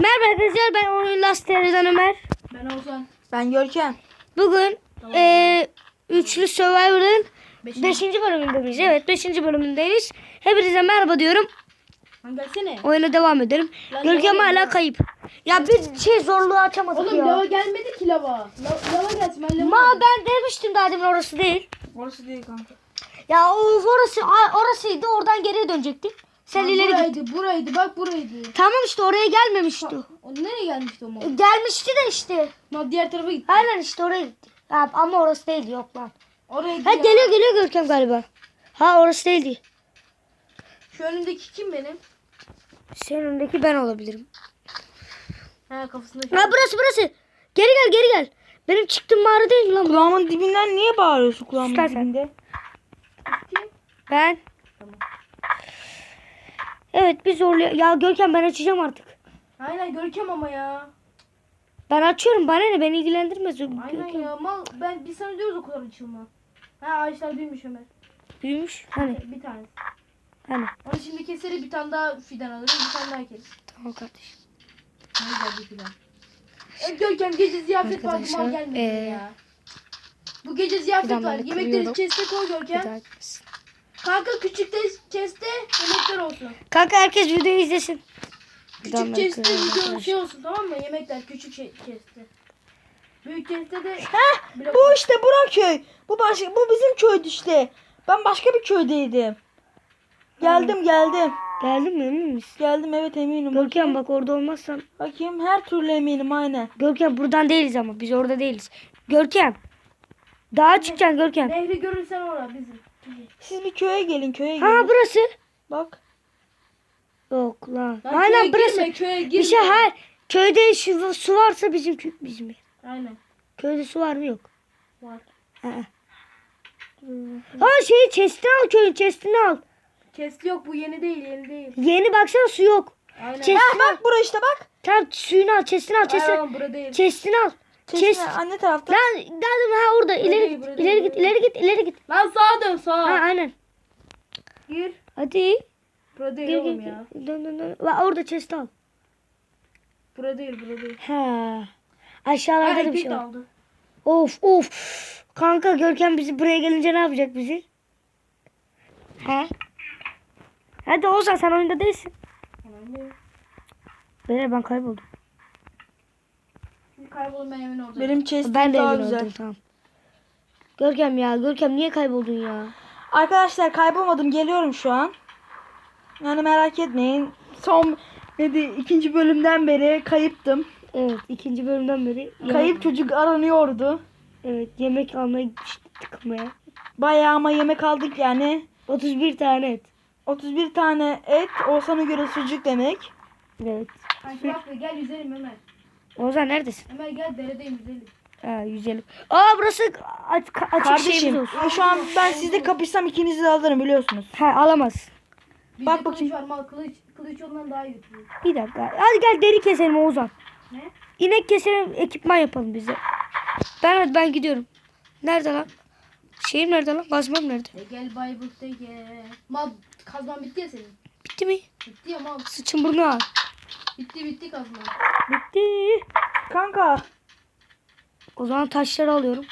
Merhaba arkadaşlar ben Oyun Last TR'den Ömer. Ben Ozan. Ben Görkem. Bugün eee Üçlü Survivor'ın Beşinci. 5. bölümündeyiz. Evet 5. bölümündeyiz. Hepinize merhaba diyorum. Lan gelsene. Oyuna devam edelim. Lan Görkem hala kayıp. Ya bir şey zorluğu açamadık Oğlum ya. lava gelmedi ki lava. La- lava gelsin ben lava. Ma ben demiştim daha demin orası değil. Orası değil kanka. Ya of, orası orasıydı oradan geriye dönecektik. Sen Lan ileri git. buraydı, buraydı. Bak buraydı. Tamam işte oraya gelmemişti. o. O nereye gelmişti o mal? Gelmişti de işte. Mal diğer tarafa gitti. Aynen işte oraya gitti. Ha, ama orası değildi yok lan. Oraya Ha gitti. ya. geliyor geliyor Görkem galiba. Ha orası değildi. Şu önündeki kim benim? Senin önündeki ben olabilirim. Ha kafasında. Ha burası burası. Geri gel geri gel. Benim çıktığım mağara değil mi lan bu? Kulağımın dibinden niye bağırıyorsun kulağımın İstersen. dibinde? Ben. Tamam. Evet biz zorluyor. Ya Görkem ben açacağım artık. Aynen Görkem ama ya. Ben açıyorum bana ne beni ilgilendirmez. Aynen Görkem. ya. Mal ben bir sana diyoruz o kadar açılma. Ha ağaçlar büyümüş Ömer. Büyümüş. Hani Bir tane. hani. Onu şimdi keseriz bir tane daha fidan alırız. Bir tane daha keseriz. Tamam kardeşim. Ne güzel bir fidan. E, Görkem gece ziyafet var. Mal gelmedi ee, ya. Bu gece ziyafet var. Yemekleri chest'e koy Bir Görkem. daha gitmesin. Kanka küçük de chest'e yemekler olsun. Kanka herkes videoyu izlesin. Küçük kırıyorum video şey olsun tamam mı? Yemekler küçük şey, chest'te. Büyük chest'te de Heh, bu işte Burak köy. Bu başka bu bizim köydü işte. Ben başka bir köydeydim. Geldim geldim. Geldin mi emin misin? Geldim evet eminim. Görkem bak orada olmazsan. Bakayım her türlü eminim aynen. Görkem buradan değiliz ama biz orada değiliz. Görkem. Dağa çıkacaksın Görkem. Nehri görürsen orada bizim. Siz bir köye gelin köye gelin. Ha burası. Bak. Yok lan. Lan Aynen köye burası. Girme, köye girme. Bir şey hayır. Köyde şu, su varsa bizim bizim. Aynen. Köyde su var mı yok. Var. Ha. Ha şey chest'ini al köyün chest'ini al. Chest yok bu yeni değil yeni değil. Yeni baksana su yok. Aynen. Chest'ini al. Bak bura işte bak. Tamam suyunu al chest'ini al chest'ini. Aynen burada değil. Chest'ini al. Chest. Chest'ine anne tarafta. Lan dedim ha orada ileri git ileri git ileri git ileri git. Lan sağa dön Ha sağa. aynen. Gir. Hadi. Burada değil Gel gel oğlum ya. gel. Dön dön dön. Va, orada chest al. Burada değil burada değil. Ha. Aşağılarda da bir şey de var. aldı. Of of. Kanka Görkem bizi buraya gelince ne yapacak bizi? He? Hadi Ozan sen oyunda değilsin. De. Beyler ben kayboldum. Kaybolun ben evin orada. Benim chest'im Ben de daha evin güzel. oldum tamam. Görkem ya Görkem niye kayboldun ya? Arkadaşlar kaybolmadım geliyorum şu an. Yani merak etmeyin. Son ne di- ikinci bölümden beri kayıptım. Evet ikinci bölümden beri. Kayıp çocuk aranıyordu. Evet yemek almaya gitmiştik tıkmaya. Bayağı ama yemek aldık yani. 31 tane et. 31 tane et Oğuzhan'a göre sucuk demek. Evet. Kanka bak gel yüzelim Ömer. Ozan neredesin? Ömer gel deredeyim yüzelim. Ha yüzelim. Aa burası aç, açık şeyimiz Kardeşim olsun. şu an ben sizle kapışsam ikinizi de alırım biliyorsunuz. Ha alamaz. Bizde Bak kılıç bakayım. var mal kılıç. Kılıç ondan daha iyi götürüyor. Bir dakika. Hadi gel deri keselim Oğuzhan. Ne? İnek keselim ekipman yapalım bize. Ben hadi ben gidiyorum. Nerede lan? Şeyim nerede lan? Kazmam nerede? E gel Bayburt'ta gel. Mal kazman bitti ya senin. Bitti mi? Bitti ya mal. Sıçın burnu al. Bitti bitti kazman. Bitti. Kanka O zaman taşları alıyorum.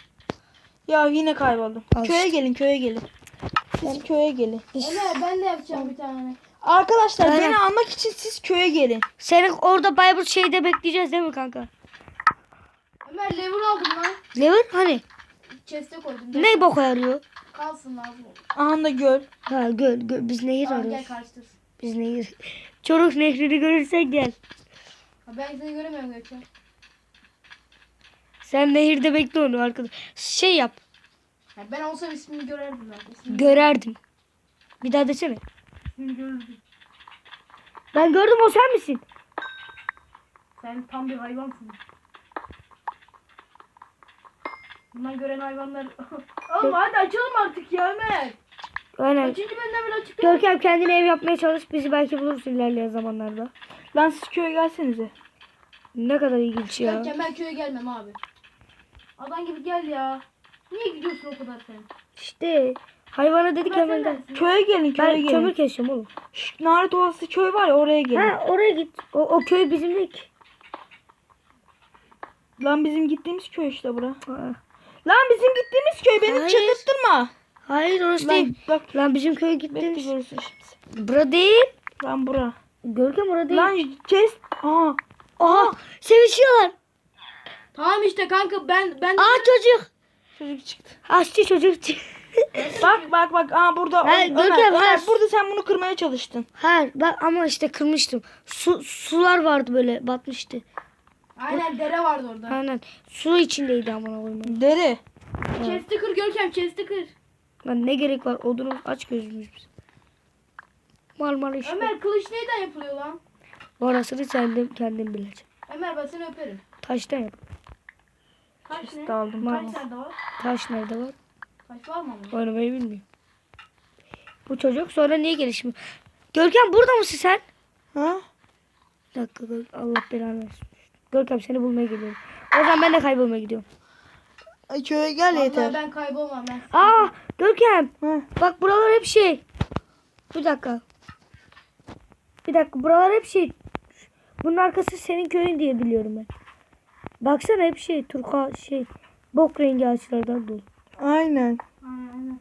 ya yine kayboldum. Al Köye gelin köye gelin. Siz köye gelin. Ömer ben de yapacağım bir tane. Arkadaşlar Aynen. beni almak için siz köye gelin. Senin orada Bayburt şeyde bekleyeceğiz değil mi kanka? Ömer lever aldım lan. Lever hani? Chest'e koydum. Ne boka yarıyor? Kalsın lazım. Aha da göl. Ha göl, göl. Biz nehir gel arıyoruz. karıştırsın. Biz nehir. Çoruk nehrini görürsen gel. Ben seni göremiyorum Gökçen. Sen nehirde bekle onu arkadaş. Şey yap. Ha, ben olsam ismini görerdim ben. İsmini, Görerdim. Bir daha desene. ismini görürdüm. Ben gördüm o sen misin? Sen tam bir hayvansın. Bundan gören hayvanlar... Oğlum hadi açalım artık ya Ömer. Aynen. Kaçıncı bölümden beri açık değil mi? Görkem kendine ev yapmaya çalış. Bizi belki bulursun ilerleyen zamanlarda. Lan siz köye gelsenize. Ne kadar ilginç ya. Görkem ben köye gelmem abi. Adam gibi gel ya. Niye gidiyorsun o kadar sen? İşte hayvana dedik Ben hemen gel. Köye gelin köye Ben gelin. kömür kesiyorum oğlum. Şu Naruto Ovası köy var ya oraya gelin. Ha oraya git. O, o köy bizim değil ki. Lan bizim gittiğimiz köy işte bura. Aa, Lan bizim gittiğimiz köy beni Hayır. çıldırttırma. Hayır orası Lan değil. bak Lan bizim köye bekle gittiniz. görürsün şimdi. Bura değil. Lan bura. Görkem orada değil. Lan chest. Aa. Aha sevişiyorlar. Tamam işte kanka ben ben Aa çocuk. Çocuk çıktı. Aşçı çocuk. Bak bak bak. Aa burada. Hayır, Ömer, Görkem, Ömer, hayır. burada sen bunu kırmaya çalıştın. Hayır bak ama işte kırmıştım. Su, sular vardı böyle batmıştı. aynen dere vardı orada. Aynen. Su içindeydi amına koyayım. Deri. Chest'i kır Görkem chest'i kır. Lan ne gerek var? Odunu aç gözümüz biz. Mal mal işte. Ömer kılıç neyden yapılıyor lan? Orasını sen de kendin bileceksin. Ömer ben seni öperim. Taştan yap. Kaç ne? Chest aldım. Kaç tane var? Taş nerede var? Kaç var mı ama? Oynamayı bilmiyor. Bu çocuk sonra niye gelişmiyor? Görkem burada mısın sen? Ha? Bir dakika Gör- Allah belanı versin. Görkem seni bulmaya geliyorum. O zaman ben de kaybolmaya gidiyorum. Ay köye gel Vallahi yeter. ben kaybolmam ben. Aa Görkem. Ha. Bak buralar hep şey. Bir dakika. Bir dakika buralar hep şey. Bunun arkası senin köyün diye biliyorum ben. Baksana hep şey turka şey bok rengi ağaçlardan dolu. Aynen. Aynen.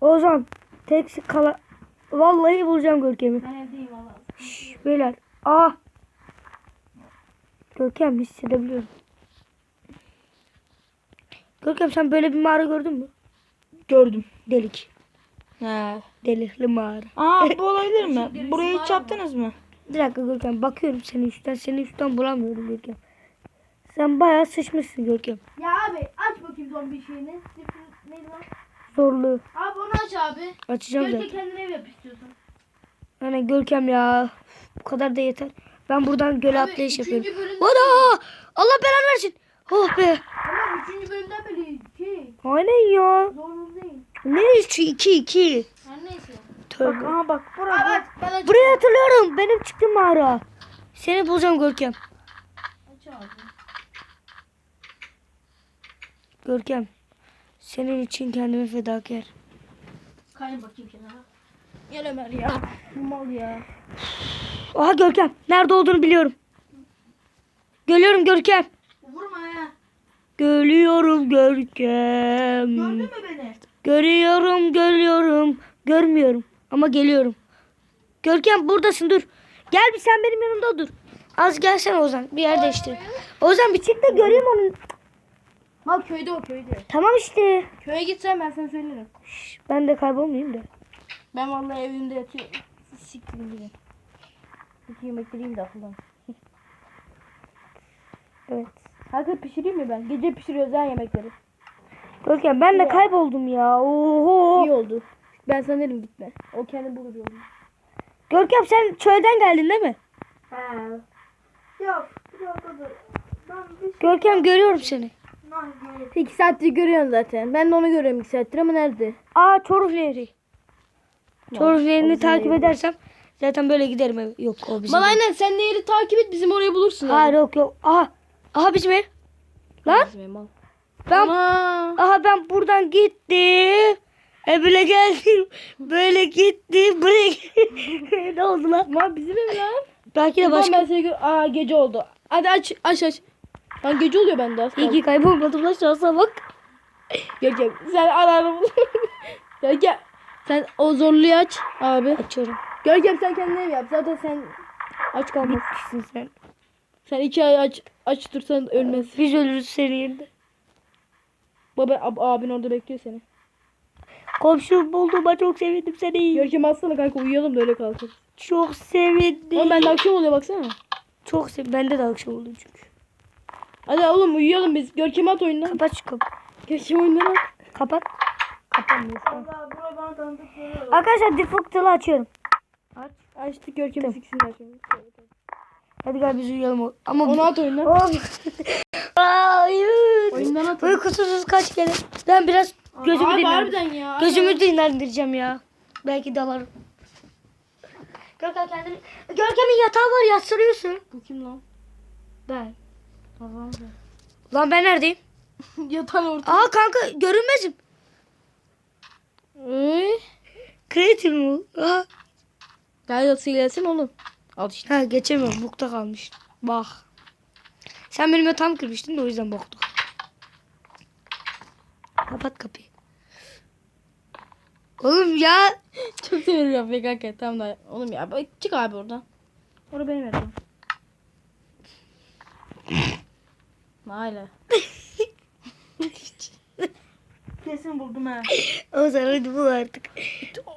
Ozan tek kala vallahi bulacağım Görkem'i. Ben evdeyim valla. Şşş beyler. Aa. Görkem hissedebiliyorum. Görkem sen böyle bir mağara gördün mü? Gördüm. Delik. Ha. Delikli mağara. Aa bu olabilir mi? Burayı hiç mı? yaptınız mı? Bir dakika Görkem bakıyorum senin üstten. Senin üstten bulamıyorum Görkem. Sen bayağı sıçmışsın Görkem. Ya abi aç bakayım zombi şeyini. Neydi lan? Zorluğu. Abi onu aç abi. Açacağım Görkem zaten. kendine ev yap istiyorsan. Hani Görkem ya. Bu kadar da yeter. Ben buradan göle Abi, atlayış yapıyorum. bölümde- Vada! Allah belanı versin. Oh be. Ama üçüncü bölümden beri şey Aynen ya. zorunlu değil. Ne üçü? iki iki. Her neyse. Bak Tövbe. aha bak Abi burada. aç ben aç. Burayı hatırlıyorum. Benim çıktığım mağara. Seni bulacağım Görkem. Aç abi. Görkem. Senin için kendimi fedakar. Kayın bakayım kenara. Gel Ömer ya. Bu mal ya. Aha Görkem. Nerede olduğunu biliyorum. Görüyorum Görkem. Vurma ya. Görüyorum Görkem. Gördün mü beni? Görüyorum, görüyorum. Görmüyorum ama geliyorum. Görkem buradasın dur. Gel bir sen benim yanımda dur. Az gelsene Ozan. Bir yer değiştir. Ozan bir çık da göreyim onu. Mal köyde o köyde. Tamam işte. Köye gitsen ben sana söylerim. Şş, ben de kaybolmayayım da. Ben vallahi evimde yatıyorum. Siktirin gidin. Bir yemek vereyim de akıldan. Evet. Herkes pişireyim mi ben? Gece pişiriyoruz ha yemekleri. Görkem ben de kayboldum ya. Oho. İyi oldu. Ben sana derim gitme. O kendi bulur yolunu. Görkem sen çölden geldin değil mi? He. Yok. Yok dur. Ben bir şey Görkem görüyorum seni. Görüyorum. İki saattir görüyorsun zaten. Ben de onu görüyorum iki saattir ama nerede? Aa Çoruh Nehri. Çoruh o Nehri'ni takip edersem zaten böyle giderim. ev. Yok o bizim. Ev. aynen sen nehri takip et bizim orayı bulursun. Hayır yok yok. Aha. Aha bizim ev. Lan Bizim ev mal. Ben Ana. Aha ben buradan gittim. E böyle geldim. Böyle gittim. Buraya ne oldu lan? Mal bizim ev lan. Belki de başka. ben seni gör. Aa gece oldu. Hadi aç aç aç. Lan gece oluyor bende az İyi kaldı. ki kaybolmadım lan şansa bak. Gel gel. Sen ararım. gel gel. Sen o zorluyu aç abi. Açıyorum. Görkem sen kendine ev yap. Zaten sen aç kalmazsın. Bitmişsin sen. Sen iki ay aç aç dursan ölmez. Biz ölürüz senin yerinde. Baba ab, abin orada bekliyor seni. Komşum bulduğuma çok sevindim seni. Görkem atsana kanka uyuyalım da öyle kalsın. Çok sevindim. Oğlum bende akşam oluyor baksana. Çok sevindim. Bende de akşam oldu çünkü. Hadi oğlum uyuyalım biz. Görkem at oyundan. Kapat şu kapı. Görkem oyundan at. Kapat. Kapanmıyor. Tamam. Arkadaşlar default'ı açıyorum. Açtık Görkem'i siksinler şimdi. Hadi gel biz uyuyalım. Ama Onu at oyundan. Hayır. Oyundan. Uykusuzuz kaç kere. Ben biraz gözümü Abi dinlendireceğim. harbiden ya. Gözümü dinlendireceğim ya. Belki dalarım. Görkem kendini... Görkem'in yatağı var yatsırıyorsun. Bu kim lan? Ben. Lan ben neredeyim? Yatan orta. Aa kanka görünmezim. Ay. Creative mi bu? Aa. Gel yatsı gelsin oğlum. Al işte. Ha geçemiyorum. Bukta kalmış. Bak. Sen benim yatağımı kırmıştın da o yüzden boktuk. Kapat kapıyı. Oğlum ya. Çok severim yapmayı kanka. Tamam da oğlum ya çık abi oradan. Orada benim yatağım. Hala. Kesin buldum ha. O zaman hadi bul artık.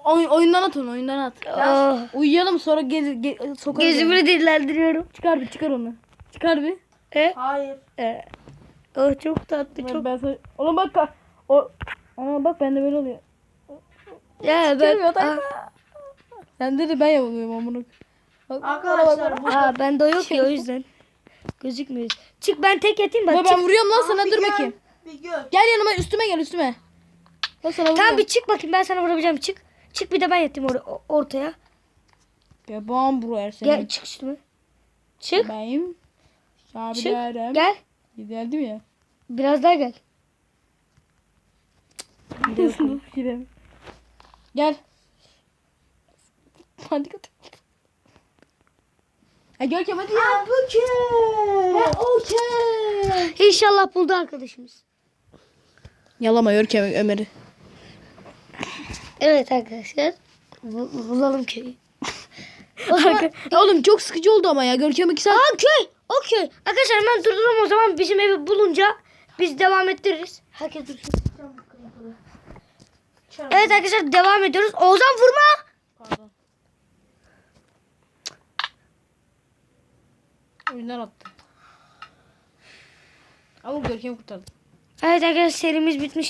Oy, oyundan at onu oyundan at. Ah, Uyuyalım sonra gez, ge, onu. gözümü dinlendiriyorum. Çıkar bir çıkar onu. Çıkar bir. E? Hayır. E. Oh çok tatlı çok. Ben sana... Ona bak. O... Ona bak bende böyle oluyor. Ya ben. Ah, Sen dedi ben yapıyorum amına. Arkadaşlar bu Aa bende o yok ya o yüzden. Gözükmüyor. Çık ben tek yatayım bak. Ya ben vuruyorum lan sana Abi dur gel, bakayım. Bir gör. Gel yanıma üstüme gel üstüme. Ben sana Tamam bir çık bakayım ben sana vurabileceğim çık. Çık bir de ben yatayım or- ortaya. Gel bam bro her Gel çık üstüme. Çık. Benim. Çık. Abilerim. Gel. Giderdim ya. Biraz daha gel. Gidelim. Gel. Hadi kat. Ha Görkem hadi ya. Okey. Okey. İnşallah buldu arkadaşımız. Yalama Görkem Ömer'i. Evet arkadaşlar. Bu- bulalım köyü. Oğlum çok sıkıcı oldu ama ya. Görkem iki saat. Aa köy. O köy. Arkadaşlar hemen durduralım o zaman bizim evi bulunca biz devam ettiririz. Herkes dursun. Evet arkadaşlar devam ediyoruz. Oğuzhan vurma. Pardon. Oyundan attı. Ama Görkem kurtardı. Evet arkadaşlar serimiz bitmiş.